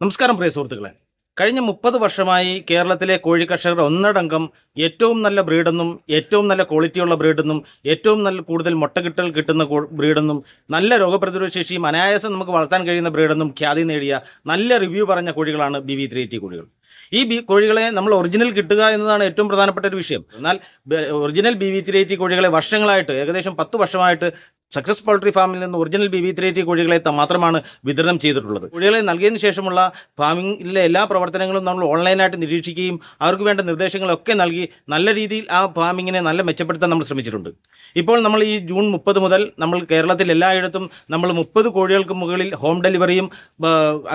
നമസ്കാരം പ്രിയ സുഹൃത്തുക്കളെ. കഴിഞ്ഞ മുപ്പത് വർഷമായി കേരളത്തിലെ കോഴി കർഷകർ ഒന്നടങ്കം ഏറ്റവും നല്ല ബ്രീഡെന്നും ഏറ്റവും നല്ല ക്വാളിറ്റിയുള്ള ബ്രീഡെന്നും ഏറ്റവും നല്ല കൂടുതൽ മുട്ടകിട്ടൽ കിട്ടുന്ന ബ്രീഡെന്നും നല്ല രോഗപ്രതിരോധ ശേഷിയും അനായാസം നമുക്ക് വളർത്താൻ കഴിയുന്ന ബ്രീഡെന്നും ഖ്യാതി നേടിയ നല്ല റിവ്യൂ പറഞ്ഞ കോഴികളാണ് ബി വി ത്രീ കോഴികൾ. ഈ ബി കോഴികളെ നമ്മൾ ഒറിജിനൽ കിട്ടുക എന്നതാണ് ഏറ്റവും പ്രധാനപ്പെട്ട ഒരു വിഷയം. എന്നാൽ ഒറിജിനൽ ബി വി ത്രീ കോഴികളെ വർഷങ്ങളായിട്ട് ഏകദേശം പത്ത് വർഷമായിട്ട് സക്സസ് പോൾട്രി ഫാമിൽ നിന്ന് original B V three T കോഴികളെ മാത്രമാണ് വിതരണം ചെയ്തിട്ടുള്ളത്. കോഴികളെ നൽകിയതിനു ശേഷമുള്ള ഫാമിങ്ങിലെ എല്ലാ പ്രവർത്തനങ്ങളും നമ്മൾ ഓൺലൈനായിട്ട് നിരീക്ഷിക്കുകയും അവർക്ക് വേണ്ട നിർദ്ദേശങ്ങളൊക്കെ നൽകി നല്ല രീതിയിൽ ആ ഫാമിങ്ങിനെ നല്ല മെച്ചപ്പെടുത്താൻ നമ്മൾ ശ്രമിച്ചിട്ടുണ്ട്. ഇപ്പോൾ നമ്മൾ ഈ ജൂൺ മുപ്പത് മുതൽ നമ്മൾ കേരളത്തിൽ എല്ലായിടത്തും നമ്മൾ മുപ്പത് കോഴികൾക്ക് മുകളിൽ ഹോം ഡെലിവറിയും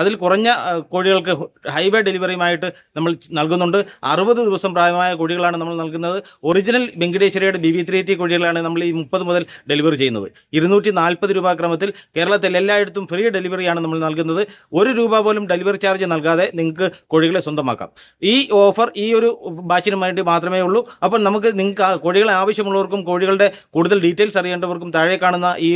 അതിൽ കുറഞ്ഞ കോഴികൾക്ക് ഹൈവേ ഡെലിവറിയുമായിട്ട് നമ്മൾ നൽകുന്നുണ്ട്. അറുപത് ദിവസം പ്രായമായ കോഴികളാണ് നമ്മൾ നൽകുന്നത്. ഒറിജിനൽ വെങ്കടേശ്വരയുടെ ബി വി കോഴികളാണ് നമ്മൾ ഈ മുപ്പത് മുതൽ ഡെലിവറി ചെയ്യുന്നത്. ഇരുന്നൂറ്റി നാൽപ്പത് രൂപ ക്രമത്തിൽ കേരളത്തിൽ എല്ലായിടത്തും ഫ്രീ ഡെലിവറിയാണ് നമ്മൾ നൽകുന്നത്. ഒരു രൂപ പോലും ഡെലിവറി ചാർജ് നൽകാതെ നിങ്ങൾക്ക് കോഴികളെ സ്വന്തമാക്കാം. ഈ ഓഫർ ഈ ഒരു ബാച്ചിന് വേണ്ടി മാത്രമേ ഉള്ളൂ. അപ്പോൾ നമുക്ക് നിങ്ങൾക്ക് കോഴികളെ ആവശ്യമുള്ളവർക്കും കോഴികളുടെ കൂടുതൽ ഡീറ്റെയിൽസ് അറിയേണ്ടവർക്കും താഴെ കാണുന്ന ഈ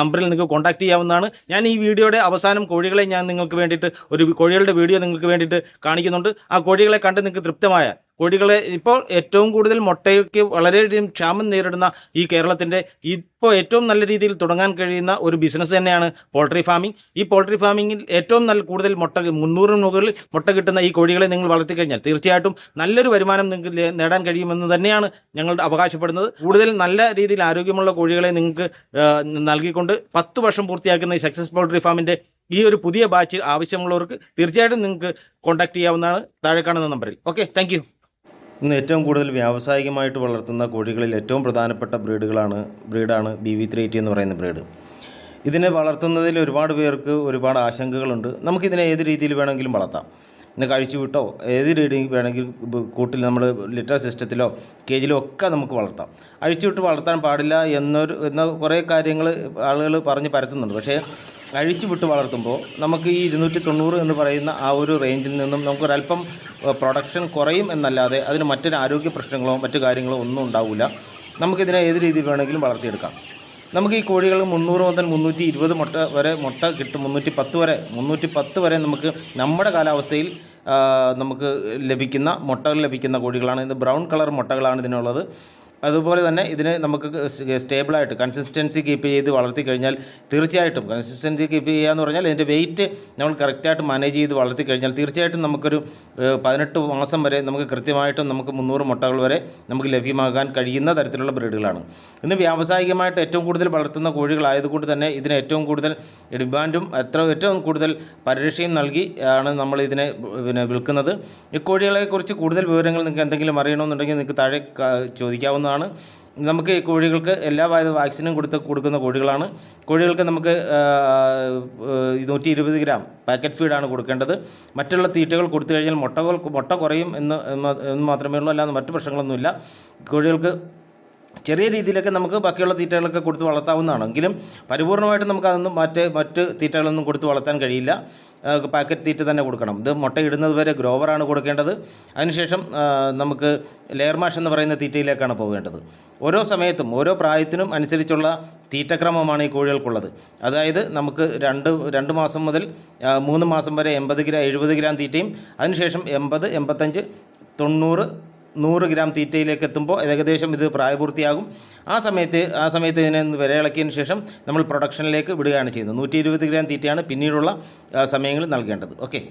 നമ്പറിൽ നിങ്ങൾക്ക് കോൺടാക്ട് ചെയ്യാവുന്നതാണ്. ഞാൻ ഈ വീഡിയോയുടെ അവസാനം കോഴികളെ ഞാൻ നിങ്ങൾക്ക് വേണ്ടിയിട്ട് ഒരു കോഴികളുടെ വീഡിയോ നിങ്ങൾക്ക് വേണ്ടിയിട്ട് കാണിക്കുന്നുണ്ട്. ആ കോഴികളെ കണ്ട് നിങ്ങൾക്ക് തൃപ്തമായ കോഴികളെ ഇപ്പോൾ ഏറ്റവും കൂടുതൽ മുട്ടയ്ക്ക് വളരെയധികം ക്ഷാമം നേരിടുന്ന ഈ കേരളത്തിന്റെ ഇപ്പോൾ ഏറ്റവും നല്ല രീതിയിൽ തുടങ്ങാൻ കഴിയുന്ന ഒരു ബിസിനസ് തന്നെയാണ് പോൾട്രി ഫാമിംഗ് ഈ പോൾട്രി ഫാമിങ്ങിൽ ഏറ്റവും നല്ല കൂടുതൽ മുട്ട മുന്നൂറിന് മുകളിൽ മുട്ട കിട്ടുന്ന ഈ കോഴികളെ നിങ്ങൾ വളർത്തി കഴിഞ്ഞാൽ തീർച്ചയായിട്ടും നല്ലൊരു വരുമാനം നിങ്ങൾക്ക് നേടാൻ കഴിയുമെന്ന് തന്നെയാണ് ഞങ്ങൾ അവകാശപ്പെടുന്നത്. കൂടുതൽ നല്ല രീതിയിൽ ആരോഗ്യമുള്ള കോഴികളെ നിങ്ങൾക്ക് നൽകിക്കൊണ്ട് പത്ത് വർഷം പൂർത്തിയാക്കുന്ന ഈ സക്സസ് പോൾട്രി ഫാമിന്റെ ഈ ഒരു പുതിയ ബാച്ച് ആവശ്യമുള്ളവർക്ക് തീർച്ചയായിട്ടും നിങ്ങൾക്ക് കോൺടാക്ട് ചെയ്യാവുന്നതാണ്. താഴെ കാണുന്ന നമ്പറിൽ ഓക്കെ താങ്ക് ഇന്ന് ഏറ്റവും കൂടുതൽ വ്യാവസായികമായിട്ട് വളർത്തുന്ന കോഴികളിൽ ഏറ്റവും പ്രധാനപ്പെട്ട ബ്രീഡുകളാണ് ബ്രീഡാണ് ബി വി ത്രീ എയ്റ്റി എന്ന് പറയുന്ന ബ്രീഡ്. ഇതിനെ വളർത്തുന്നതിൽ ഒരുപാട് പേർക്ക് ഒരുപാട് ആശങ്കകളുണ്ട്. നമുക്കിതിനെ ഏത് രീതിയിൽ വേണമെങ്കിലും വളർത്താം. ഇന്ന് കഴിച്ചു വിട്ടോ ഏത് രീതിയിൽ വേണമെങ്കിലും കൂട്ടിൽ നമ്മൾ ലിറ്റർ സിസ്റ്റത്തിലോ കേജിലോ ഒക്കെ നമുക്ക് വളർത്താം. അഴിച്ചുവിട്ട് വളർത്താൻ പാടില്ല എന്നൊരു എന്ന കുറേ കാര്യങ്ങൾ ആളുകൾ പറഞ്ഞ് പരത്തുന്നുണ്ട്. പക്ഷേ അഴിച്ചു വിട്ട് വളർത്തുമ്പോൾ നമുക്ക് ഈ ഇരുന്നൂറ്റി തൊണ്ണൂറ് എന്ന് പറയുന്ന ആ ഒരു റേഞ്ചിൽ നിന്നും നമുക്കൊരല്പം പ്രൊഡക്ഷൻ കുറയും എന്നല്ലാതെ അതിന് മറ്റൊരു ആരോഗ്യ പ്രശ്നങ്ങളോ മറ്റു കാര്യങ്ങളോ ഒന്നും ഉണ്ടാവില്ല നമുക്കിതിനെ ഏത് രീതിയിൽ വേണമെങ്കിലും വളർത്തിയെടുക്കാം. നമുക്ക് ഈ കോഴികൾ മുന്നൂറ് മുതൽ മുന്നൂറ്റി ഇരുപത് മുട്ട വരെ മുട്ട കിട്ടും. മുന്നൂറ്റി പത്ത് വരെ മുന്നൂറ്റി പത്ത് വരെ നമുക്ക് നമ്മുടെ കാലാവസ്ഥയിൽ നമുക്ക് ലഭിക്കുന്ന മുട്ടകൾ ലഭിക്കുന്ന കോഴികളാണ്. ഇത് ബ്രൗൺ കളർ മുട്ടകളാണ് ഇതിനുള്ളത്. അതുപോലെ തന്നെ ഇതിന് നമുക്ക് സ്റ്റേബിളായിട്ട് കൺസിസ്റ്റൻസി കീപ്പ് ചെയ്ത് വളർത്തി കഴിഞ്ഞാൽ തീർച്ചയായിട്ടും കൺസിസ്റ്റൻസി കീപ്പ് ചെയ്യുക എന്ന് പറഞ്ഞാൽ ഇതിന്റെ വെയിറ്റ് നമ്മൾ കറക്റ്റായിട്ട് മാനേജ് ചെയ്ത് വളർത്തി കഴിഞ്ഞാൽ തീർച്ചയായിട്ടും നമുക്കൊരു പതിനെട്ട് മാസം വരെ നമുക്ക് കൃത്യമായിട്ടും നമുക്ക് മുന്നൂറ് മുട്ടകൾ വരെ നമുക്ക് ലഭ്യമാകാൻ കഴിയുന്ന തരത്തിലുള്ള ബ്രീഡുകളാണ്. ഇന്ന് വ്യാവസായികമായിട്ട് ഏറ്റവും കൂടുതൽ വളർത്തുന്ന കോഴികളായതുകൊണ്ട് തന്നെ ഇതിന് ഏറ്റവും കൂടുതൽ ഡിമാൻഡും എത്ര ഏറ്റവും കൂടുതൽ പരിരക്ഷയും നൽകി ആണ് നമ്മൾ ഇതിനെ പിന്നെ വിൽക്കുന്നത്. ഈ കോഴികളെക്കുറിച്ച് കൂടുതൽ വിവരങ്ങൾ നിങ്ങൾക്ക് എന്തെങ്കിലും അറിയണമെന്നുണ്ടെങ്കിൽ നിങ്ങൾക്ക് താഴെ ക- ചോദിക്കാവുന്നതാണ് നമുക്ക് ഈ കോഴികൾക്ക് എല്ലാ വാ- വാക്സിനും കൊടുത്ത് കൊടുക്കുന്ന കോഴികളാണ്. കോഴികൾക്ക് നമുക്ക് നൂറ്റി ഇരുപത് ഗ്രാം പാക്കറ്റ് ഫീഡാണ് കൊടുക്കേണ്ടത്. മറ്റുള്ള തീറ്റകൾ കൊടുത്തു കഴിഞ്ഞാൽ മുട്ടകൾ മുട്ട കുറയും എന്ന് മാത്രമേ ഉള്ളൂ. അല്ലാതെ മറ്റു പ്രശ്നങ്ങളൊന്നുമില്ല. കോഴികൾക്ക് ചെറിയ രീതിയിലൊക്കെ നമുക്ക് ബാക്കിയുള്ള തീറ്റകളൊക്കെ കൊടുത്ത് വളർത്താവുന്നതാണ് എങ്കിലും പരിപൂർണമായിട്ട് നമുക്ക് അതൊന്നും മറ്റ് മറ്റ് തീറ്റകളൊന്നും കൊടുത്ത് വളർത്താൻ കഴിയില്ല. പാക്കറ്റ് തീറ്റ തന്നെ കൊടുക്കണം. ഇത് മുട്ട ഇടുന്നത് വരെ ഗ്രോവറാണ് കൊടുക്കേണ്ടത്. അതിനുശേഷം നമുക്ക് ലെയർ മാഷ് എന്ന് പറയുന്ന തീറ്റയിലേക്കാണ് പോകേണ്ടത്. ഓരോ സമയത്തും ഓരോ പ്രായത്തിനും അനുസരിച്ചുള്ള തീറ്റക്രമമാണ് ഈ കോഴികൾക്കുള്ളത്. അതായത് നമുക്ക് രണ്ട് രണ്ട് മാസം മുതൽ മൂന്ന് മാസം വരെ എൺപത് ഗ്രാം എഴുപത് ഗ്രാം തീറ്റയും അതിനുശേഷം എൺപത് എൺപത്തഞ്ച് തൊണ്ണൂറ് നൂറ് ഗ്രാം തീറ്റയിലേക്ക് എത്തുമ്പോൾ ഏകദേശം ഇത് പ്രായപൂർത്തിയാകും. ആ സമയത്ത് ആ സമയത്ത് ഇതിനെ വില വിരയിളക്കിയതിന് ശേഷം നമ്മൾ പ്രൊഡക്ഷനിലേക്ക് വിടുകയാണ് ചെയ്യുന്നത്. നൂറ്റി ഗ്രാം തീറ്റയാണ് പിന്നീടുള്ള സമയങ്ങളിൽ നൽകേണ്ടത്. ഓക്കെ.